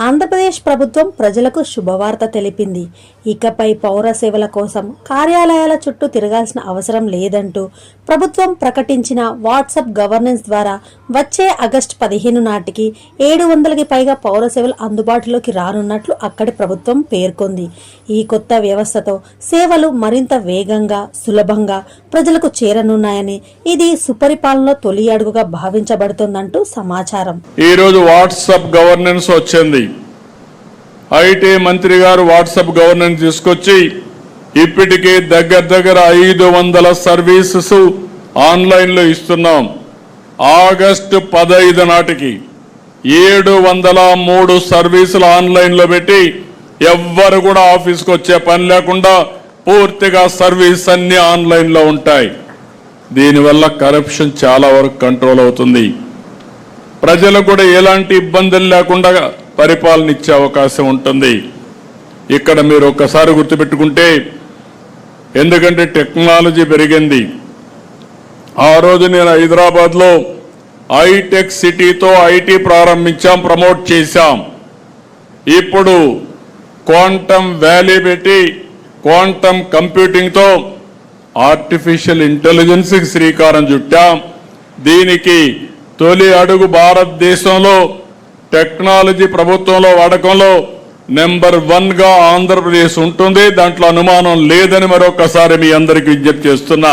ఆంధ్రప్రదేశ్ ప్రభుత్వం ప్రజలకు శుభవార్త తెలిపింది. ఇకపై పౌర సేవల కోసం కార్యాలయాల చుట్టూ తిరగాల్సిన అవసరం లేదంటూ ప్రభుత్వం ప్రకటించిన వాట్సాప్ గవర్నెన్స్ ద్వారా వచ్చే ఆగస్టు పదిహేను నాటికి ఏడు వందలకి పైగా పౌర సేవలు అందుబాటులోకి రానున్నట్లు అక్కడి ప్రభుత్వం పేర్కొంది. ఈ కొత్త వ్యవస్థతో సేవలు మరింత వేగంగా సులభంగా ప్రజలకు చేరనున్నాయని ఇది సుపరిపాలనలో తొలి అడుగుగా భావించబడుతుందంటూ సమాచారం. ఈరోజు వాట్సాప్ గవర్నెన్స్ వచ్చింది. ఐటీ మంత్రి గారు వాట్సాప్ గవర్నెన్స్ తీసుకొచ్చి ఇప్పటికే దగ్గర దగ్గర ఐదు వందల సర్వీసెస్ ఆన్లైన్లో ఇస్తున్నాం. ఆగస్టు పదహైదు నాటికి ఏడు వందల మూడు సర్వీసులు ఆన్లైన్లో పెట్టి ఎవ్వరు కూడా ఆఫీస్కి వచ్చే పని లేకుండా పూర్తిగా సర్వీస్ అన్ని ఆన్లైన్లో ఉంటాయి. దీనివల్ల కరప్షన్ చాలా వరకు కంట్రోల్ అవుతుంది. ప్రజలకు కూడా ఎలాంటి ఇబ్బందులు లేకుండా పరిపాలన ఇచ్చే అవకాశం ఉంటుంది. ఇక్కడ మీరు ఒక్కసారి గుర్తుపెట్టుకుంటే ఎందుకంటే టెక్నాలజీ పెరిగింది. ఆ రోజు నేను హైదరాబాద్లో హైటెక్ సిటీతో ఐటీ ప్రారంభించాం ప్రమోట్ చేశాం. ఇప్పుడు క్వాంటమ్ వ్యాలీ పెట్టి క్వాంటమ్ కంప్యూటింగ్తో ఆర్టిఫిషియల్ ఇంటెలిజెన్స్కి శ్రీకారం చుట్టాం. దీనికి తొలి అడుగు భారతదేశంలో టెక్నాలజీ ప్రభుత్వంలో వాడకంలో నెంబర్ వన్గా ఆంధ్రప్రదేశ్ ఉంటుంది. దాంట్లో అనుమానం లేదని మరొకసారి మీ అందరికి విజ్ఞప్తి చేస్తున్నా.